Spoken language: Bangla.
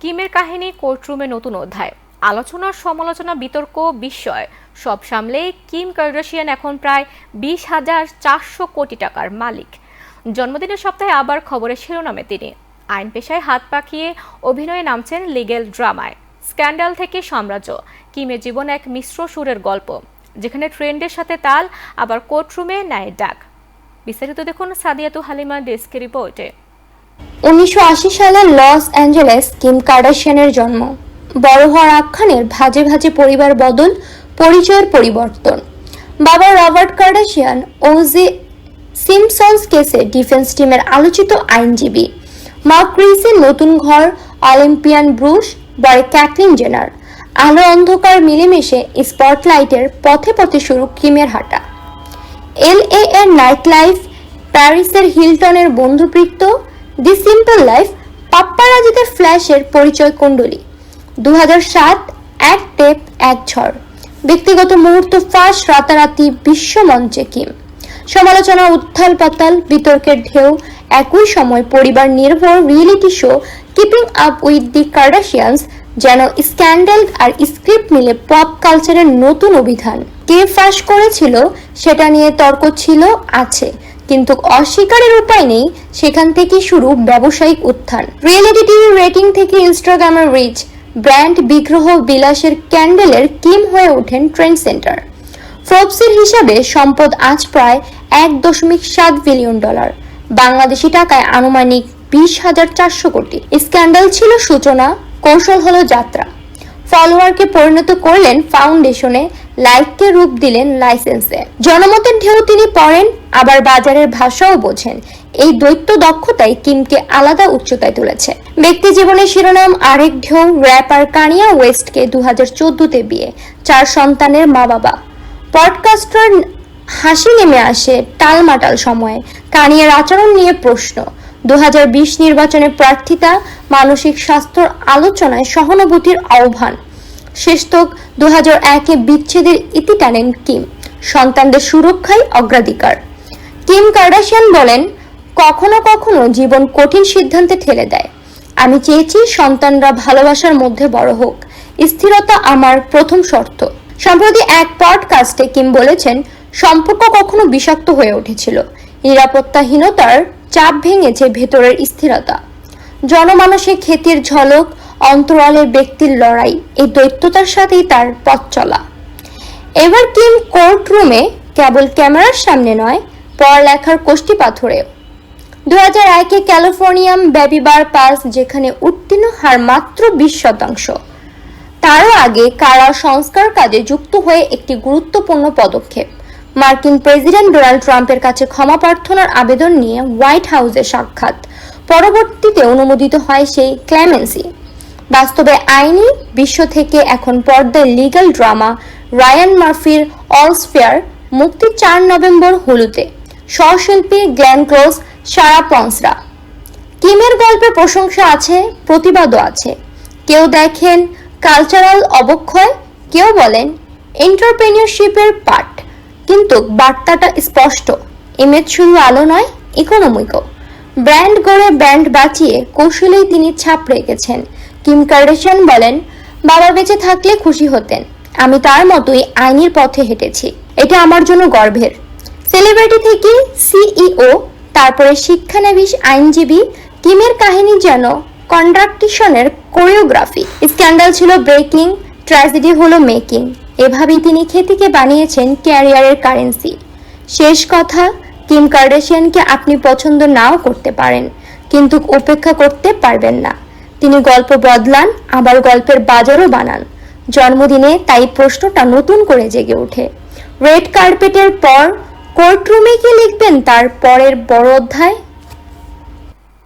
কিমের কাহিনী কোর্টরুমে নতুন অধ্যায়। আলোচনা, সমালোচনা, বিতর্ক, বিস্ময়, সব সামলে কিম কার্ডাশিয়ান এখন প্রায় বিশ হাজার চারশো কোটি টাকার মালিক। জন্মদিনের সপ্তাহে আবার খবরের শিরোনামে তিনি। আইন পেশায় হাত পাকিয়ে অভিনয়ে নামছেন লিগেল ড্রামায়। স্ক্যান্ডাল থেকে সাম্রাজ্য, কিমের জীবন এক মিশ্র সুরের গল্প, যেখানে ট্রেন্ডের সাথে তাল, আবার কোর্টরুমে ন্যায় ডাক। বিস্তারিত দেখুন সাদিয়াতু হালিমা ডেস্কের রিপোর্টে। উনিশশো সালে লস অ্যাঞ্জেলেস কিম কার্ডাশিয়ানের জন্ম। বড় হওয়ার আখ্যানের ভাজে ভাজে পরিবার বদল, পরিচয়ের পরিবর্তন। বাবা রবার্ট কার্ডাশিয়ান ও যে সিমসন্স কেসে ডিফেন্স টিমের আলোচিত আইনজীবী। মা ক্রিসের নতুন ঘর, অলিম্পিয়ান ব্রুশ বয় ক্যাথলিন জেনার। আলো অন্ধকার মিলেমিশে স্পটলাইটের পথে পথে শুরু কিমের হাঁটা। এল এ এর নাইট লাইফ প্যারিসের হিলটনের বন্ধুবৃত্ত দি সিম্পল লাইফ পাপ্পারাজিদের ফ্ল্যাশের পরিচয় কুণ্ডলী। দু এক টেপ, এক ঝড়। ব্যক্তিগত মুহূর্ত ফাঁস, রাতারাতি বিশ্ব মঞ্চে কিম। সমালোচনা, উত্থাল পাতাল, বিতর্কের ঢেউ, একই সময় পরিবার নির্ভর reality show keeping up with the Kardashians যেন স্ক্যান্ডেল আর স্ক্রিপ্ট মিলে পপ কালচারের নতুন অভিধান। কে ফাঁস করেছিল, সেটা নিয়ে তর্ক ছিল, আছে। কিন্তু অস্বীকারের উপায় নেই, সেখান থেকে শুরু ব্যবসায়িক উত্থান। রিয়েলিটি টিভি রেটিং থেকে ইনস্টাগ্রামের রিচ ব্র্যান্ড বিগ্রহ বিলাসের ক্যান্ডেলের কিম হয়ে ওঠেন ট্রেন্ড সেন্টার ফোর্বসের হিসাবে সম্পদ আজ প্রায় এক দশমিক সাত বিলিয়ন ডলার বাংলাদেশি টাকায় আনুমানিক বিশ হাজার চারশো কোটি। স্ক্যান্ডাল ছিল সূচনা, কৌশল হলো যাত্রা। ফলোয়ারকে পরিণত করলেন ফাউন্ডেশনে, লাইককে রূপ দিলেন লাইসেন্সে। জনমতের ঢেউ তিনি পড়েন, আবার বাজারের ভাষাও বোঝেন। এই দৈত্য দক্ষতাই কিমকে আলাদা উচ্চতায় তুলেছে। ব্যক্তি জীবনের শিরোনাম, আরেক ঢেউ, র্যাপার কানিয়া ওয়েস্টকে দু হাজার বিয়ে, চার সন্তানের মা বাবা পডকাস্টার হাসি নেমে আসে টালমাটাল সময়ে, কানিয়ার আচরণ নিয়ে প্রশ্ন। দু হাজার বিশ নির্বাচনে প্রার্থিতা, মানসিক স্বাস্থ্যর আলোচনায় সহানুভূতির আহ্বান। শেষতক দু হাজার একে বিচ্ছেদের ইতি টানেন কিম, সন্তানদের সুরক্ষায় অগ্রাধিকার। কিম কার্ডাশিয়ান বলেন, কখনো কখনো জীবন কঠিন সিদ্ধান্তে ঠেলে দেয়। আমি চেয়েছি সন্তানরা ভালোবাসার মধ্যে বড় হোক। স্থিরতা আমার প্রথম শর্ত। সম্প্রতি এক পডকাস্টে কিম বলেছেন, সম্পর্ক কখনো বিষাক্ত হয়ে উঠেছিল। নিরাপত্তাহীনতার চাপ ভেঙেছে ভেতরের স্থিরতা। জনমানসে খ্যাতির ঝলক অন্তরালের ব্যক্তির লড়াই। এই দৈত্যতার সাথেই তার পথ চলা। এবার কিম কোর্ট রুমে কেবল ক্যামেরার সামনে নয়, পড়ালেখার কোষ্টি পাথরেও। দু হাজার একে ক্যালিফোর্নিয়াম বেবিবার পাস যেখানে উত্তীর্ণ হার মাত্র বিশ শতাংশ। তারও আগে কারা সংস্কার কাজে যুক্ত হয়ে একটি গুরুত্বপূর্ণ পদক্ষেপ। মার্কিন প্রেসিডেন্ট ডোনাল্ড ট্রাম্পের কাছে ক্ষমা প্রার্থনার আবেদন নিয়ে হোয়াইট হাউসে সাক্ষাৎ। পরবর্তীতে অনুমোদিত হয় সেই ক্লেমেন্সি। বাস্তবে আইনি বিশ্ব থেকে এখন পর্দায় লিগ্যাল ড্রামা রায়ান মার্ফির অলসফেয়ার মুক্তি চার নভেম্বর হুলুতে সহশিল্পী গ্ল্যান ক্লোজ, সারা পন্সরা। কিমের গল্পে প্রশংসা আছে, প্রতিবাদও আছে। কেউ দেখেন কালচারাল অবক্ষয়, কেউ বলেন এন্টারপ্রেনিয়রশিপের পার্ট কিন্তু বার্তাটা স্পষ্ট ইমেজ শুধু আলো নয় ইকোনমিকও ব্র্যান্ড গড়ে ব্র্যান্ড বাঁচিয়ে কৌশলেই তিনি ছাপ রেখেছেন। কিম কার্ডেশিয়ান বলেন, বাবা বেঁচে থাকলে খুশি হতেন। আমি তার মতোই আইনের পথে হেঁটেছি। এটা আমার জন্য গর্বের। সেলিব্রিটি থেকে সিইও তারপরে শিক্ষানবিশ আইনজীবী কিমের কাহিনী যেন কন্ট্রাকটিশনের কোরিওগ্রাফি। স্ক্যান্ডাল ছিল ব্রেকিং, ট্র্যাজেডি হলো মেকিং। এভাবেই তিনি খ্যাতিকে বানিয়েছেন ক্যারিয়ারের কারেন্সি। শেষ কথা, কিম কার্ডেশিয়ানকে আপনি পছন্দ নাও করতে পারেন, কিন্তু উপেক্ষা করতে পারবেন না। তিনি গল্প বদলান, আবার গল্পের বাজারও বানান। জন্মদিনে তাই প্রশ্নটা নতুন করে জেগে ওঠে। রেড কার্পেটের পর কোর্টরুমে কি লিখবেন তার পরের বড় অধ্যায়?